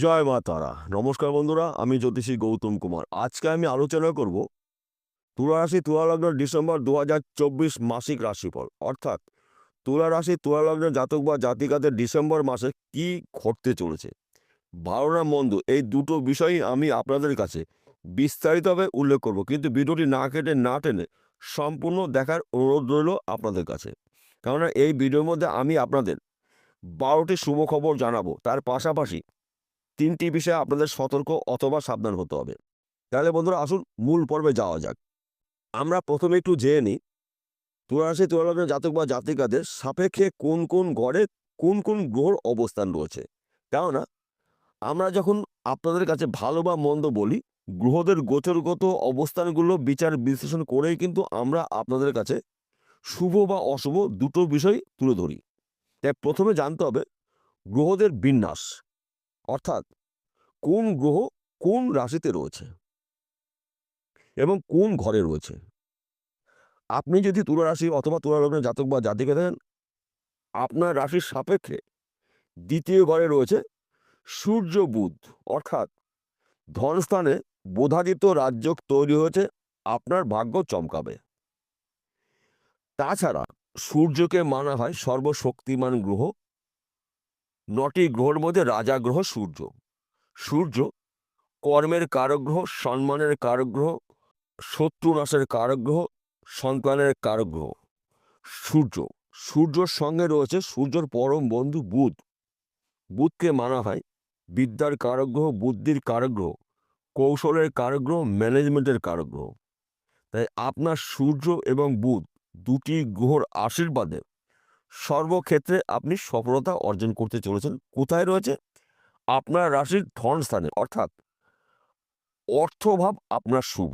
জয় মা তারা। নমস্কার বন্ধুরা, আমি জ্যোতিষী গৌতম কুমার। আজকে আমি আলোচনা করব তুলা রাশি তুলা লগ্ন ডিসেম্বর দু হাজার চব্বিশ মাসিক রাশিফল। অর্থাৎ তুলা রাশি তুলা লগ্নের জাতক বা জাতিকাদের ডিসেম্বর মাসে কি ঘটতে চলেছে। ভালো না মন্দ, এই দুটো বিষয়ই আমি আপনাদের কাছে বিস্তারিতভাবে উল্লেখ করব। কিন্তু ভিডিওটি না কেটে, না টেনে সম্পূর্ণ দেখার অনুরোধ রইল আপনাদের কাছে। কেননা এই ভিডিওর মধ্যে আমি আপনাদের বারোটি শুভ খবর জানাব। তার পাশাপাশি তিনটি বিষয়ে আপনাদের সতর্ক অথবা সাবধান হতে হবে। তাহলে বন্ধুরা আসুন মূল পর্বে যাওয়া যাক। আমরা প্রথমে একটু জেনে নিই তুলারাশি তুলালগ্নের জাতক বা জাতিকাদের সাপেক্ষে কোন কোন গড়ে কোন কোন গ্রহর অবস্থান রয়েছে। কেননা, আমরা যখন আপনাদের কাছে ভালো বা মন্দ বলি, গ্রহদের গোচরগত অবস্থানগুলো বিচার বিশ্লেষণ করেই কিন্তু আমরা আপনাদের কাছে শুভ বা অশুভ দুটো বিষয় তুলে ধরি। তাই প্রথমে জানতে হবে, গ্রহদের বিন্যাস। অর্থাৎ কোন গ্রহ কোন রাশিতে রয়েছে এবং কোন ঘরে রয়েছে। আপনি যদি তুলা রাশি অথবা তুলা লগ্নের জাতক বা জাতিকে দেন আপনার রাশির সাপেক্ষে দ্বিতীয় ঘরে রয়েছে সূর্য বুধ। অর্থাৎ ধনস্থানে বোধাদিত রাজ্য তৈরি হয়েছে, আপনার ভাগ্য চমকাবে। তাছাড়া সূর্যকে মানা হয় সর্বশক্তিমান গ্রহ নটি গ্রহর মধ্যে রাজা গ্রহ সূর্য। সূর্য কর্মের কারগ্রহ সম্মানের কারক গ্রহ, শত্রু নাশের কারক গ্রহ, সন্তানের কারক গ্রহ। সূর্য, সূর্যর সঙ্গে রয়েছে সূর্যর পরম বন্ধু বুধ। বুধকে মানা হয় বিদ্যার কারগ্রহ বুদ্ধির কারক গ্রহ, কৌশলের কারগ্রহ ম্যানেজমেন্টের কারক গ্রহ। তাই আপনার সূর্য এবং বুধ দুটি গ্রহর আশীর্বাদে সর্বক্ষেত্রে আপনি সফলতা অর্জন করতে চলেছেন। কোথায় রয়েছে? আপনার রাশির ধন স্থানে। অর্থাৎ অর্থভাব আপনার শুভ।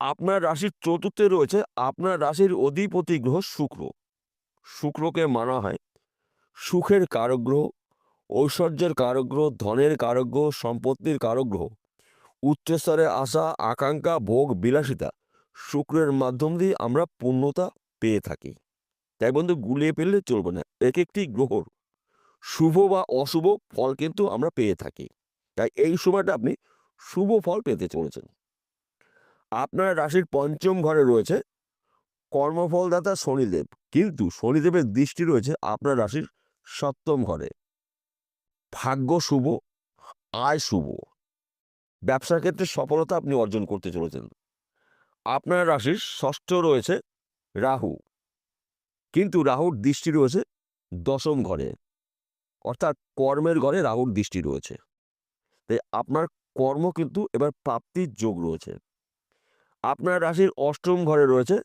আপনার রাশির চতুর্থে রয়েছে আপনার রাশির অধিপতি গ্রহ শুক্র। শুক্রকে মানা হয় সুখের কারক গ্রহ ঐশ্বর্যের কারক গ্রহ ধনের কারক গ্রহ সম্পত্তির কারক গ্রহ উচ্চস্তরে আশা, আকাঙ্ক্ষা, ভোগ, বিলাসিতা শুক্রের মাধ্যম দিয়ে আমরা পূর্ণতা পেয়ে থাকি। তাই বন্ধু গুলিয়ে ফেললে চলবে না। এক একটি গ্রহর শুভ বা অশুভ ফল কিন্তু আমরা পেয়ে থাকি। তাই এই সময়টা আপনি শুভ ফল পেতে চলেছেন। আপনার রাশির পঞ্চম ঘরে রয়েছে কর্মফলদাতা শনিদেব। কিন্তু শনিদেবের দৃষ্টি রয়েছে আপনার রাশির সপ্তম ঘরে। ভাগ্য শুভ, আয় শুভ। ব্যবসার ক্ষেত্রে সফলতা আপনি অর্জন করতে চলেছেন। আপনার রাশির ষষ্ঠ রয়েছে রাহু। কিন্তু রাহুর দৃষ্টি রয়েছে দশম ঘরে। অর্থাৎ কর্মের ঘরে রাহুর দৃষ্টি রয়েছে। তাই আপনার কর্ম কিন্তু এবার প্রাপ্তির যোগ রয়েছে। আপনার রাশির অষ্টম ঘরে রয়েছে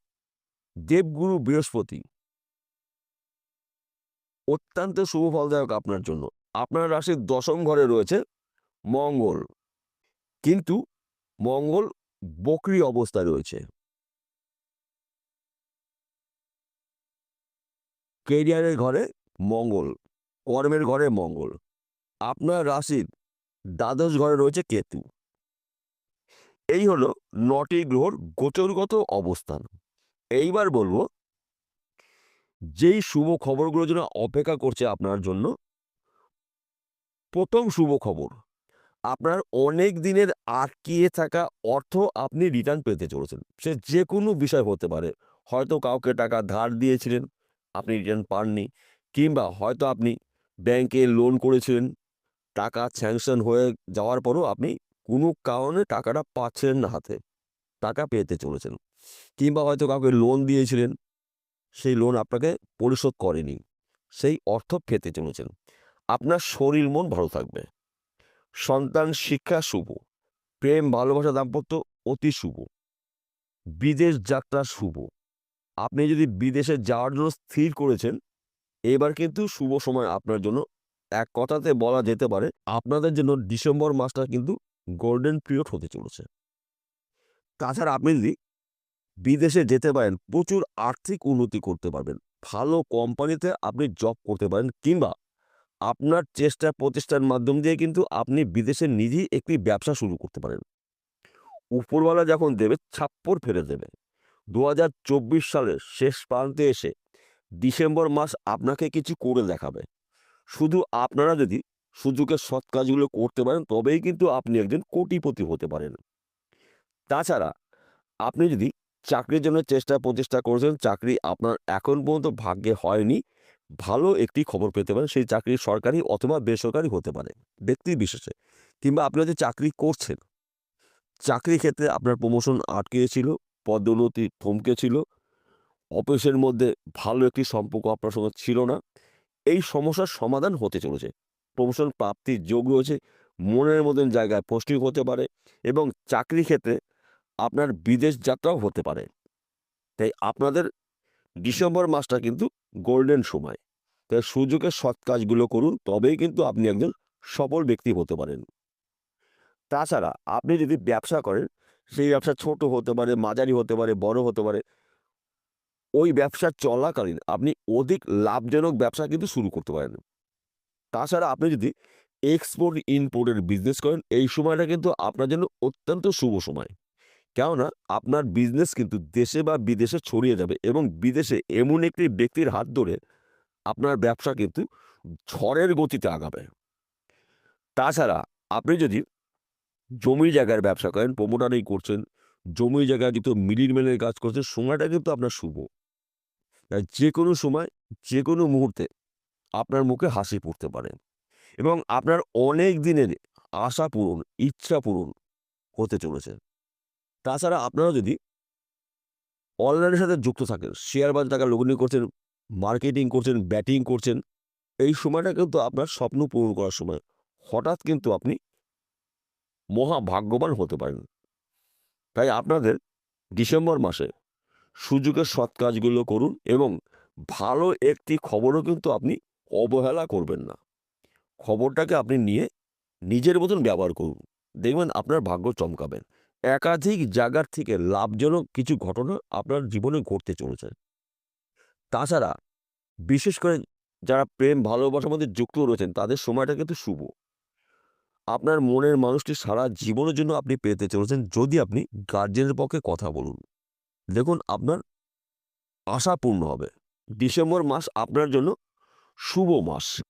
দেবগুরু বৃহস্পতি। অত্যন্ত শুভ ফলদায়ক আপনার জন্য। আপনার রাশির দশম ঘরে রয়েছে মঙ্গল। কিন্তু মঙ্গল বকরি অবস্থায় রয়েছে। কেরিয়ারের ঘরে মঙ্গল, কর্মের ঘরে মঙ্গল। আপনার রাশির দ্বাদশ ঘরে রয়েছে কেতু। এই হলো নটি গ্রহর গোচরগত অবস্থান। এইবার বলব, যেই শুভ খবরগুলো যেন অপেক্ষা করছে আপনার জন্য, প্রথম শুভ খবর, আপনার অনেক দিনের আটকিয়ে থাকা অর্থ আপনি রিটার্ন পেতে চলেছেন। সে যে কোনো বিষয় হতে পারে। হয়তো কাউকে টাকা ধার দিয়েছিলেন আপনি রিটার্ন পাননি কিংবা হয়তো আপনি ব্যাংকে লোন করেছিলেন, টাকা স্যাংশন হয়ে যাওয়ার পরও আপনি কোনো কারণে টাকাটা পাচ্ছেন না হাতে, টাকা পেতে চলেছেন কিংবা হয়তো কাউকে লোন দিয়েছিলেন, সেই লোন আপনাকে পরিশোধ করেনি, সেই অর্থ পেতে চলেছেন। আপনার শরীর মন ভালো থাকবে। সন্তান শিক্ষা শুভ, প্রেম ভালোবাসা দাম্পত্য অতি শুভ, বিদেশ যাত্রা শুভ। আপনি যদি বিদেশে যাওয়ার জন্য স্থির করেছেন, এবার কিন্তু শুভ সময় আপনার জন্য। এক কথাতে বলা যেতে পারে, আপনাদের জন্য ডিসেম্বর মাসটা কিন্তু গোল্ডেন পিরিয়ড হতে চলেছে। তাছাড়া আপনি যদি বিদেশে যেতে পারেন, প্রচুর আর্থিক উন্নতি করতে পারবেন। ভালো কোম্পানিতে আপনি জব করতে পারেন, কিংবা আপনার চেষ্টা প্রচেষ্টার মাধ্যম দিয়ে কিন্তু আপনি বিদেশে নিজেই একটি ব্যবসা শুরু করতে পারেন। উপরওয়ালা যখন দেবে ছাপ্পর ফেলে দেবে। দু হাজার চব্বিশ সালের শেষ প্রান্তে এসে ডিসেম্বর মাস আপনাকে কিছু করে দেখাবে। শুধু আপনারা যদি সুযোগের সৎ কাজগুলো করতে পারেন, তবেই কিন্তু আপনি একজন কোটিপতি হতে পারেন। তাছাড়া, আপনি যদি চাকরির জন্য চেষ্টা প্রচেষ্টা করছেন, চাকরি আপনার এখন পর্যন্ত ভাগ্যে হয়নি, ভালো একটি খবর পেতে পারেন, সেই চাকরি সরকারি অথবা বেসরকারি হতে পারে, ব্যক্তি বিশেষে, কিংবা আপনি যদি চাকরি করছেন। চাকরি ক্ষেত্রে আপনার প্রমোশন আটকে ছিল পদোন্নতি থমকে ছিল। অফিসের মধ্যে ভালো একটি সম্পর্ক আপনার সঙ্গে ছিল না। এই সমস্যার সমাধান হতে চলেছে। প্রমোশন প্রাপ্তির যোগ রয়েছে মনের মতন জায়গায় পোস্টিং হতে পারে এবং চাকরি ক্ষেত্রে আপনার বিদেশ যাত্রাও হতে পারে। তাই আপনাদের ডিসেম্বর মাসটা কিন্তু গোল্ডেন সময়। তাই সুযোগের সৎ কাজগুলো করুন, তবেই কিন্তু আপনি একজন সফল ব্যক্তি হতে পারেন। তাছাড়া আপনি যদি ব্যবসা করেন সেই ব্যবসা ছোট হতে পারে, মাঝারি হতে পারে, বড় হতে পারে। ওই ব্যবসা চলাকালীন আপনি অধিক লাভজনক ব্যবসা কিন্তু শুরু করতে পারেন। তাছাড়া আপনি যদি এক্সপোর্ট ইম্পোর্টের বিজনেস করেন, এই সময়টা কিন্তু আপনার জন্য অত্যন্ত শুভ সময়। কেননা আপনার বিজনেস কিন্তু দেশে বা বিদেশে ছড়িয়ে যাবে এবং বিদেশে এমন একটি ব্যক্তির হাত ধরে আপনার ব্যবসা কিন্তু ঝড়ের গতিতে আগাবে। তাছাড়া আপনি যদি জমি জায়গার ব্যবসা করেন, প্রমোটারি করছেন জমি জায়গায় কিন্তু মিডিল ম্যানের কাজ করছেন, সময়টা কিন্তু আপনার শুভ। যে কোনো সময় যে কোনো মুহূর্তে আপনার মুখে হাসি পড়তে পারে এবং আপনার অনেক দিনের আশা পূরণ, ইচ্ছা পূরণ হতে চলেছে। তাছাড়া আপনারা যদি অনলাইনের সাথে যুক্ত থাকেন, শেয়ার বাজার টাকা লগ্নি করছেন, মার্কেটিং করছেন, ব্যাটিং করছেন, এই সময়টা কিন্তু আপনার স্বপ্ন পূরণ করার সময়। হঠাৎ কিন্তু আপনি মহা ভাগ্যবান হতে পারেন। তাই আপনাদের ডিসেম্বর মাসে সুযোগের সৎ কাজগুলো করুন এবং ভালো একটি খবরও কিন্তু আপনি অবহেলা করবেন না। খবরটাকে আপনি নিয়ে নিজের মতন ব্যবহার করুন। দেখবেন আপনার ভাগ্য চমকাবেন। একাধিক জায়গার থেকে লাভজনক কিছু ঘটনা আপনার জীবনে ঘটতে চলেছে। তাছাড়া বিশেষ করে যারা প্রেম, ভালোবাসার মধ্যে যুক্ত রয়েছেন, তাদের সময়টা কিন্তু শুভ। আপনার মনের মানুষটি সারা জীবনের জন্য আপনি পেতে চলেছেন যদি আপনি গার্জেনের পক্ষে কথা বলুন। দেখুন, আপনার আশা পূর্ণ হবে। ডিসেম্বর মাস আপনার জন্য শুভ মাস।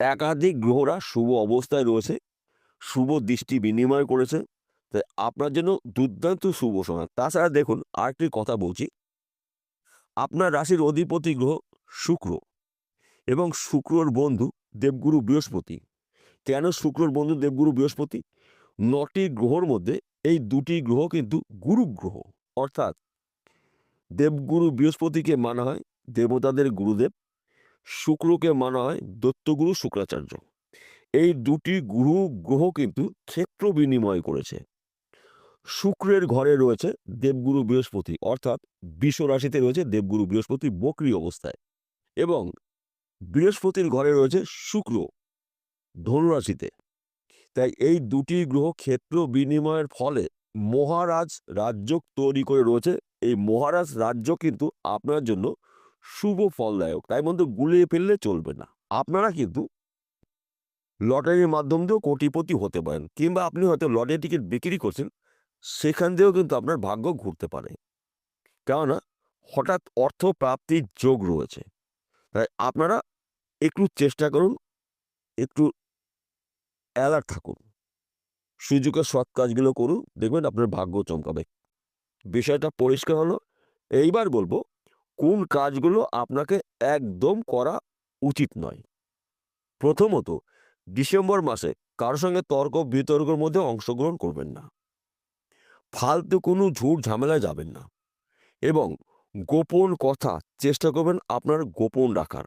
একাধিক গ্রহরা শুভ অবস্থায় রয়েছে, শুভ দৃষ্টি বিনিময় করেছে, তাই আপনার জন্য দুর্দান্ত শুভ সময়। তাছাড়া দেখুন, আরেকটি কথা বলছি, আপনার রাশির অধিপতি গ্রহ শুক্র এবং শুক্রর বন্ধু দেবগুরু বৃহস্পতি। কেন শুক্রর বন্ধু দেবগুরু বৃহস্পতি? নটি গ্রহর মধ্যে এই দুটি গ্রহ কিন্তু গুরু গ্রহ। অর্থাৎ দেবগুরু বৃহস্পতিকে মানা হয় দেবতাদের গুরুদেব, শুক্রকে মানা হয় দত্তগুরু শুক্রাচার্য। এই দুটি গুরু গ্রহ কিন্তু ক্ষেত্র বিনিময় করেছে। শুক্রের ঘরে রয়েছে দেবগুরু বৃহস্পতি, অর্থাৎ বিশ্ব রাশিতে রয়েছে দেবগুরু বৃহস্পতি বকরি অবস্থায় এবং বৃহস্পতির ঘরে রয়েছে শুক্র। ধনুরাশিতে। তাই এই দুটি গ্রহ ক্ষেত্র বিনিময়ের ফলে মহারাজ রাজ্য তৈরি করে রয়েছে। এই মহারাজ রাজ্য কিন্তু আপনার জন্য শুভ ফলদায়ক। তাই মধ্যে গুলিয়ে ফেললে চলবে না। আপনারা কিন্তু লটারির মাধ্যম দিয়েও কোটিপতি হতে পারেন, কিংবা আপনি হয়তো লটারি টিকিট বিক্রি করছেন, সেখান দিয়েও কিন্তু আপনার ভাগ্য ঘুরতে পারে। কেননা, হঠাৎ অর্থ প্রাপ্তির যোগ রয়েছে। তাই আপনারা একটু চেষ্টা করুন, একটু অ্যালার্ট থাকুন। সুযোগের সৎ কাজগুলো করুন, দেখবেন আপনার ভাগ্য চমকাবে। বিষয়টা পরিষ্কার হলো, এইবার বলব, কোন কাজগুলো আপনাকে একদম করা উচিত নয়। প্রথমত, ডিসেম্বর মাসে কারোর সঙ্গে তর্ক, বিতর্কের মধ্যে অংশগ্রহণ করবেন না। ফালতু কোনো ঝুট ঝামেলায় যাবেন না। এবং গোপন কথা চেষ্টা করবেন আপনার গোপন রাখার।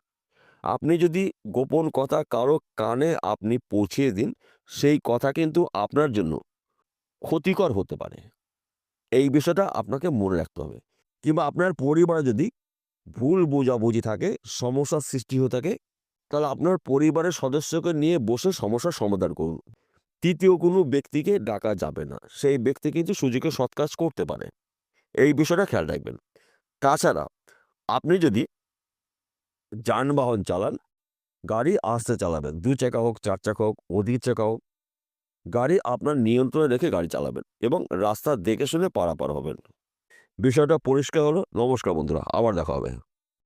আপনি যদি গোপন কথা কারও কানে আপনি পৌঁছিয়ে দিন, সেই কথা কিন্তু আপনার জন্য ক্ষতিকর হতে পারে। এই বিষয়টা আপনাকে মনে রাখতে হবে। কিংবা আপনার পরিবারে যদি ভুল বোঝাবুঝি থাকে, সমস্যার সৃষ্টি হয়ে থাকে, তাহলে আপনার পরিবারের সদস্যকে নিয়ে বসে সমস্যার সমাধান করুন। তৃতীয় কোনো ব্যক্তিকে ডাকা যাবে না। সেই ব্যক্তি কিন্তু সুযোগে সৎ কাজ করতে পারে। এই বিষয়টা খেয়াল রাখবেন। তাছাড়া আপনি যদি যানবাহন চালান, গাড়ি আস্তে চালাবেন। দু চাকা হোক, চার চাকা হোক, অধিক চাকা হোক, গাড়ি আপনার নিয়ন্ত্রণে রেখে গাড়ি চালাবেন এবং রাস্তা দেখে শুনে পারাপার হবেন। বিষয়টা পরিষ্কার হলো, নমস্কার বন্ধুরা, আবার দেখা হবে।